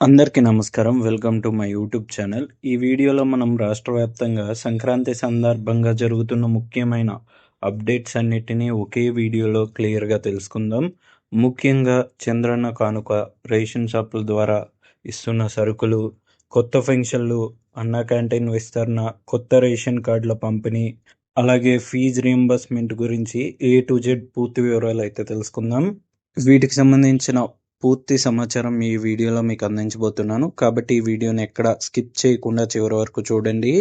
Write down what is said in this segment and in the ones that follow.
అందరికీ నమస్కారం. Welcome to my YouTube channel ఈ వీడియోలో మనం రాష్ట్ర వ్యాప్తంగా సంక్రాంతి సందర్భంగా జరుగుతున్న ముఖ్యమైన అప్డేట్స్ అన్నిటినీ ఒకే వీడియోలో క్లియర్గా తెలుసుకుందాం. ముఖ్యంగా చంద్రన్న కానుక రేషన్ షాపుల ద్వారా ఇస్తున్న సరుకులు కొత్త ఫంక్షన్లు అన్న క్యాంటీన్ విస్తరణ కొత్త రేషన్ కార్డుల పంపిణీ అలాగే ఫీజు రియంబర్స్మెంట్ గురించి ఏ టు జెడ్ పూర్తి వివరాలు అయితే తెలుసుకుందాం. వీటికి సంబంధించిన పూర్తి సమాచారం ఈ వీడియోలో మీకు అందించబోతున్నాను. కాబట్టి ఈ వీడియోని ఎక్కడ స్కిప్ చేయకుండా చివరి వరకు చూడండి.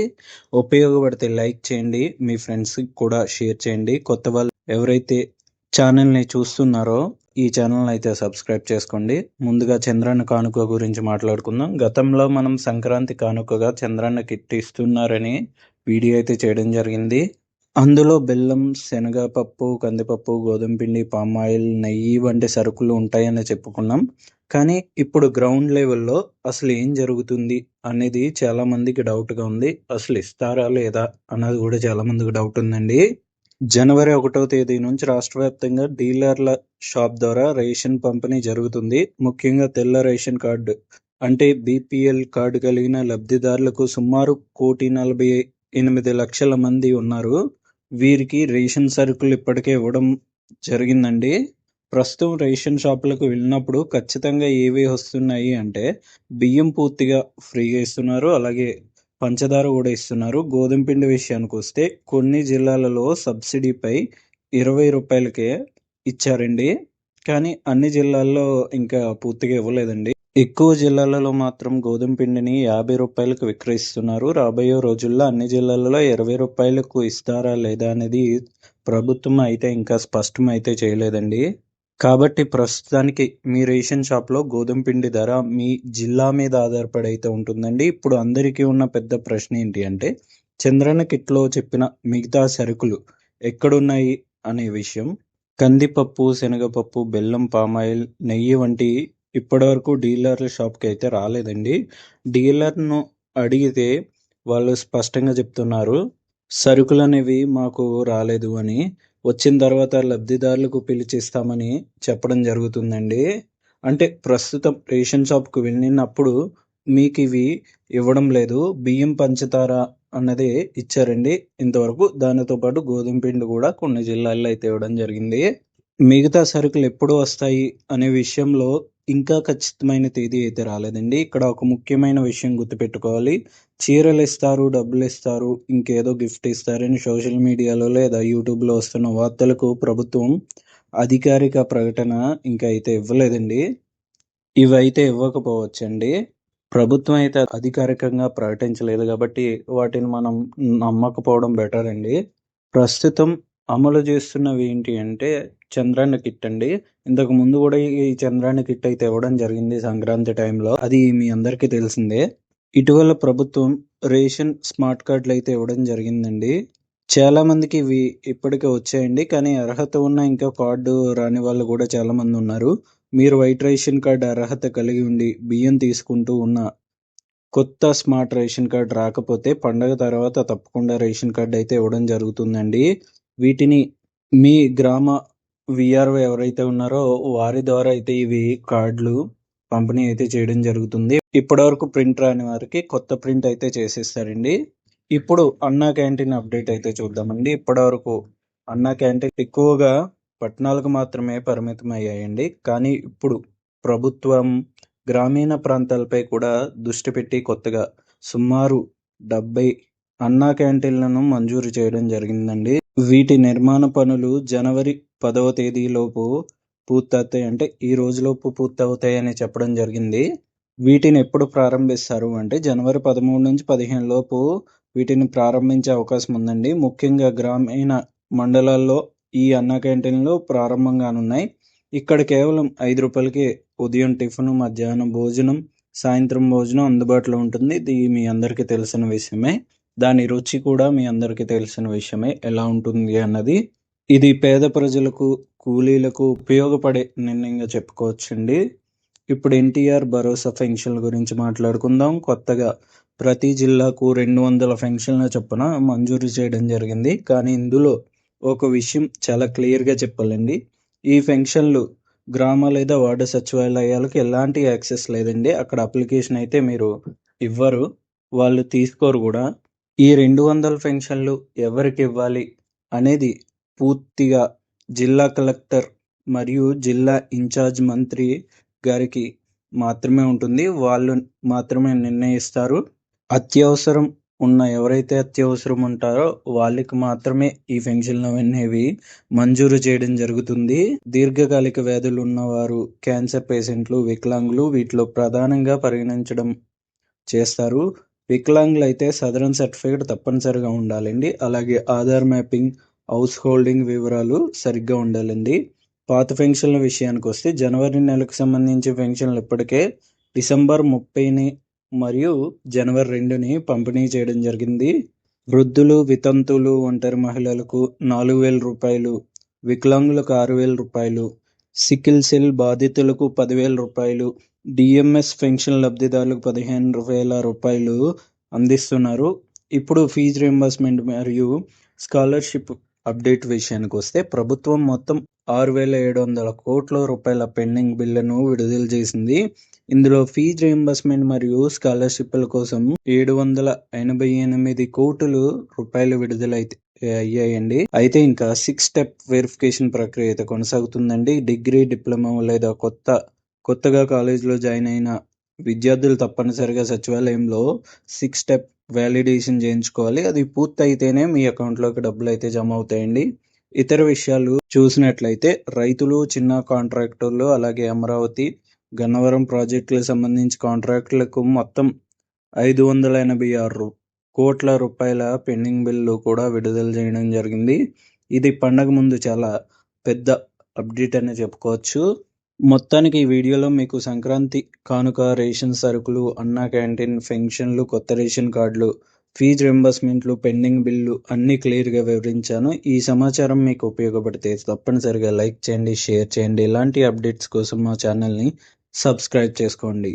ఉపయోగపడితే లైక్ చేయండి. మీ ఫ్రెండ్స్కి కూడా షేర్ చేయండి. కొత్త వాళ్ళు ఎవరైతే ఛానల్ని చూస్తున్నారో ఈ ఛానల్ అయితే సబ్స్క్రైబ్ చేసుకోండి. ముందుగా చంద్రన్న కానుక గురించి మాట్లాడుకుందాం. గతంలో మనం సంక్రాంతి కానుకగా చంద్రన్న కిట్ ఇస్తున్నారని వీడియో అయితే చేయడం జరిగింది. అందులో బెల్లం శనగపప్పు కందిపప్పు గోధుమ పిండి పామాయిల్ నెయ్యి వంటి సరుకులు ఉంటాయని చెప్పుకున్నాం. కానీ ఇప్పుడు గ్రౌండ్ లెవెల్లో అసలు ఏం జరుగుతుంది అనేది చాలా మందికి డౌట్గా ఉంది. అసలు ఇస్తారా లేదా అన్నది కూడా చాలా మందికి డౌట్ ఉందండి. జనవరి ఒకటో తేదీ నుంచి రాష్ట్ర వ్యాప్తంగా డీలర్ల షాప్ ద్వారా రేషన్ పంపిణీ జరుగుతుంది. ముఖ్యంగా తెల్ల రేషన్ కార్డు అంటే బీపీఎల్ కార్డు కలిగిన లబ్ధిదారులకు సుమారు కోటి నలభై ఎనిమిది లక్షల మంది ఉన్నారు. వీరికి రేషన్ సరుకులు ఇప్పటికే ఇవ్వడం జరిగిందండి. ప్రస్తుతం రేషన్ షాపులకు వెళ్ళినప్పుడు ఖచ్చితంగా ఏవి వస్తున్నాయి అంటే బియ్యం పూర్తిగా ఫ్రీగా ఇస్తున్నారు. అలాగే పంచదార కూడా ఇస్తున్నారు. గోధుమ పిండి విషయానికి వస్తే కొన్ని జిల్లాలలో సబ్సిడీపై ఇరవై రూపాయలకే ఇచ్చారండి. కానీ అన్ని జిల్లాల్లో ఇంకా పూర్తిగా ఇవ్వలేదండి. ఎక్కువ జిల్లాలలో మాత్రం గోధుమ పిండిని యాభై రూపాయలకు విక్రయిస్తున్నారు. రాబోయే రోజుల్లో అన్ని జిల్లాలలో ఇరవై రూపాయలకు ఇస్తారా లేదా అనేది ప్రభుత్వం అయితే ఇంకా స్పష్టం అయితే చేయలేదండి. కాబట్టి ప్రస్తుతానికి మీ రేషన్ షాప్లో గోధుమ పిండి ధర మీ జిల్లా మీద ఆధారపడి అయితే ఉంటుందండి. ఇప్పుడు అందరికీ ఉన్న పెద్ద ప్రశ్న ఏంటి అంటే చంద్రన కిట్లో చెప్పిన మిగతా సరుకులు ఎక్కడున్నాయి అనే విషయం. కందిపప్పు శనగపప్పు బెల్లం పామాయిల్ నెయ్యి వంటి ఇప్పటివరకు డీలర్ల షాప్కి అయితే రాలేదండి. డీలర్ను అడిగితే వాళ్ళు స్పష్టంగా చెప్తున్నారు సరుకులు అనేవి మాకు రాలేదు అని. వచ్చిన తర్వాత లబ్ధిదారులకు పిలిచిస్తామని చెప్పడం జరుగుతుందండి. అంటే ప్రస్తుతం రేషన్ షాప్కి వెళ్ళినప్పుడు మీకు ఇవి ఇవ్వడం లేదు బియ్యం పంచదార అన్నది ఇచ్చారండి. ఇంతవరకు దానితో పాటు గోధుమ పిండి కూడా కొన్ని జిల్లాల్లో అయితే ఇవ్వడం జరిగింది. మిగతా సరుకులు ఎప్పుడు వస్తాయి అనే విషయంలో ఇంకా ఖచ్చితమైన తేదీ అయితే రాలేదండి. ఇక్కడ ఒక ముఖ్యమైన విషయం గుర్తుపెట్టుకోవాలి. చీరలు ఇస్తారు డబ్బులు ఇస్తారు ఇంకేదో గిఫ్ట్ ఇస్తారని సోషల్ మీడియాలో లేదా యూట్యూబ్లో వస్తున్న వార్తలకు ప్రభుత్వం అధికారిక ప్రకటన ఇంకా అయితే ఇవ్వలేదండి. ఇవైతే ఇవ్వకపోవచ్చండి. ప్రభుత్వం అయితే అధికారికంగా ప్రకటించలేదు కాబట్టి వాటిని మనం నమ్మకపోవడం బెటర్ అండి ప్రస్తుతం అమలు చేస్తున్నవి ఏంటి అంటే చంద్రాన్న కిట్ అండి ఇంతకు ముందు కూడా ఈ చంద్రాన్న కిట్ అయితే ఇవ్వడం జరిగింది సంక్రాంతి టైంలో. అది మీ అందరికీ తెలిసిందే. ఇటీవల ప్రభుత్వం రేషన్ స్మార్ట్ కార్డులు అయితే ఇవ్వడం జరిగిందండి. చాలా మందికి ఇవి ఇప్పటికే వచ్చాయండి. కానీ అర్హత ఉన్న ఇంకా కార్డు రాని వాళ్ళు కూడా చాలా మంది ఉన్నారు. మీరు వైట్ రేషన్ కార్డు అర్హత కలిగి ఉండి బియ్యం తీసుకుంటూ ఉన్న కొత్త స్మార్ట్ రేషన్ కార్డు రాకపోతే పండగ తర్వాత తప్పకుండా రేషన్ కార్డు అయితే ఇవ్వడం జరుగుతుందండి. వీటిని మీ గ్రామ విఆర్ఓ ఎవరైతే ఉన్నారో వారి ద్వారా అయితే ఇవి కార్డులు పంపిణీ అయితే చేయడం జరుగుతుంది. ఇప్పటివరకు ప్రింట్ రాని వారికి కొత్త ప్రింట్ అయితే చేసేస్తారండి. ఇప్పుడు అన్నా క్యాంటీన్ అప్డేట్ అయితే చూద్దామండి. ఇప్పటివరకు అన్నా క్యాంటీన్ ఎక్కువగా పట్టణాలకు మాత్రమే పరిమితం అయ్యాయండి. కానీ ఇప్పుడు ప్రభుత్వం గ్రామీణ ప్రాంతాలపై కూడా దృష్టి పెట్టి కొత్తగా సుమారు డెబ్బై అన్నా క్యాంటీన్లను మంజూరు చేయడం జరిగిందండి. వీటి నిర్మాణ పనులు జనవరి పదవ తేదీలోపు పూర్తవుతాయి. అంటే ఈ రోజులోపు పూర్తవుతాయని చెప్పడం జరిగింది. వీటిని ఎప్పుడు ప్రారంభిస్తారు అంటే జనవరి పదమూడు నుంచి పదిహేను లోపు వీటిని ప్రారంభించే అవకాశం ఉందండి. ముఖ్యంగా గ్రామీణ మండలాల్లో ఈ అన్న క్యాంటీన్లు ప్రారంభంగానున్నాయి. ఇక్కడ కేవలం ఐదు రూపాయలకి ఉదయం టిఫిన్ మధ్యాహ్నం భోజనం సాయంత్రం భోజనం అందుబాటులో ఉంటుంది. ఇది మీ అందరికీ తెలిసిన విషయమే. దాని రుచి కూడా మీ అందరికీ తెలిసిన విషయమే. ఎలా ఉంటుంది అన్నది ఇది పేద ప్రజలకు కూలీలకు ఉపయోగపడే నిర్ణయంగా చెప్పుకోవచ్చండి. ఇప్పుడు ఎన్టీఆర్ భరోసా ఫెన్షన్ గురించి మాట్లాడుకుందాం. కొత్తగా ప్రతి జిల్లాకు రెండు వందల ఫెన్షన్ల చొప్పున మంజూరు చేయడం జరిగింది. కానీ ఇందులో ఒక విషయం చాలా క్లియర్గా చెప్పాలండి. ఈ ఫెన్షన్లు గ్రామ లేదా వార్డు సచివాలయాలకు ఎలాంటి యాక్సెస్ లేదండి. అక్కడ అప్లికేషన్ అయితే మీరు ఇవ్వరు. వాళ్ళు తీసుకోరు కూడా. ఈ రెండు వందల పెన్షన్లు ఎవరికి ఇవ్వాలి అనేది పూర్తిగా జిల్లా కలెక్టర్ మరియు జిల్లా ఇన్ఛార్జ్ మంత్రి గారికి మాత్రమే ఉంటుంది. వాళ్ళు మాత్రమే నిర్ణయిస్తారు. అత్యవసరం ఉన్న ఎవరైతే అత్యవసరం ఉంటారో వాళ్ళకి మాత్రమే ఈ పెన్షన్లు అనేవి మంజూరు చేయడం జరుగుతుంది. దీర్ఘకాలిక వ్యాధులు ఉన్నవారు క్యాన్సర్ పేషెంట్లు వికలాంగులు వీటిలో ప్రధానంగా పరిగణించడం చేస్తారు. వికలాంగులు అయితే సదరన్ సర్టిఫికేట్ తప్పనిసరిగా ఉండాలండి. అలాగే ఆధార్ మ్యాపింగ్ హౌస్ హోల్డింగ్ వివరాలు సరిగ్గా ఉండాలండి. పాత పెన్షన్ల విషయానికి వస్తే జనవరి నెలకు సంబంధించి పెన్షన్లు ఇప్పటికే డిసెంబర్ ముప్పైని మరియు జనవరి రెండుని పంపిణీ చేయడం జరిగింది. వృద్ధులు వితంతువులు ఒంటరి మహిళలకు నాలుగు వేల రూపాయలు వికలాంగులకు ఆరు వేల రూపాయలు సికిల్ సెల్ బాధితులకు పదివేల రూపాయలు డిఎంఎస్ పెన్షన్ లబ్ధిదారులకు పదిహేను వేల రూపాయలు అందిస్తున్నారు. ఇప్పుడు ఫీజు రియంబర్స్మెంట్ మరియు స్కాలర్షిప్ అప్డేట్ విషయానికి వస్తే ప్రభుత్వం మొత్తం ఆరు వేల ఏడు వందల కోట్ల రూపాయల పెండింగ్ బిల్లును విడుదల చేసింది. ఇందులో ఫీజు రియంబర్స్మెంట్ మరియు స్కాలర్షిప్ల కోసం ఏడు వందల ఎనభై ఎనిమిది కోట్లు రూపాయలు విడుదలైతే అయ్యాయండి. అయితే ఇంకా సిక్స్ స్టెప్ వెరిఫికేషన్ ప్రక్రియ అయితే కొనసాగుతుందండి. డిగ్రీ డిప్లొమా లేదా కొత్త కొత్తగా కాలేజీలో జాయిన్ అయిన విద్యార్థులు తప్పనిసరిగా సచివాలయంలో సిక్స్ స్టెప్ వ్యాలిడేషన్ చేయించుకోవాలి. అది పూర్తి అయితేనే మీ అకౌంట్లోకి డబ్బులు అయితే జమ అవుతాయండి. ఇతర విషయాలు చూసినట్లయితే రైతులు చిన్న కాంట్రాక్టర్లు అలాగే అమరావతి గన్నవరం ప్రాజెక్టులకు సంబంధించి కాంట్రాక్టులకు మొత్తం ఐదు వందల ఎనభై ఆరు కోట్ల రూపాయల పెండింగ్ బిల్లు కూడా విడుదల చేయడం జరిగింది. ఇది పండగ ముందు చాలా పెద్ద అప్డేట్ అని చెప్పుకోవచ్చు. మొత్తానికి ఈ వీడియోలో మీకు సంక్రాంతి కానుక రేషన్ సరుకులు అన్నా క్యాంటీన్ పెన్షన్లు కొత్త రేషన్ కార్డులు ఫీజు రింబర్స్మెంట్లు పెండింగ్ బిల్లు అన్నీ క్లియర్గా వివరించాను. ఈ సమాచారం మీకు ఉపయోగపడితే తప్పనిసరిగా లైక్ చేయండి షేర్ చేయండి. ఇలాంటి అప్డేట్స్ కోసం మా ఛానల్ని సబ్స్క్రైబ్ చేసుకోండి.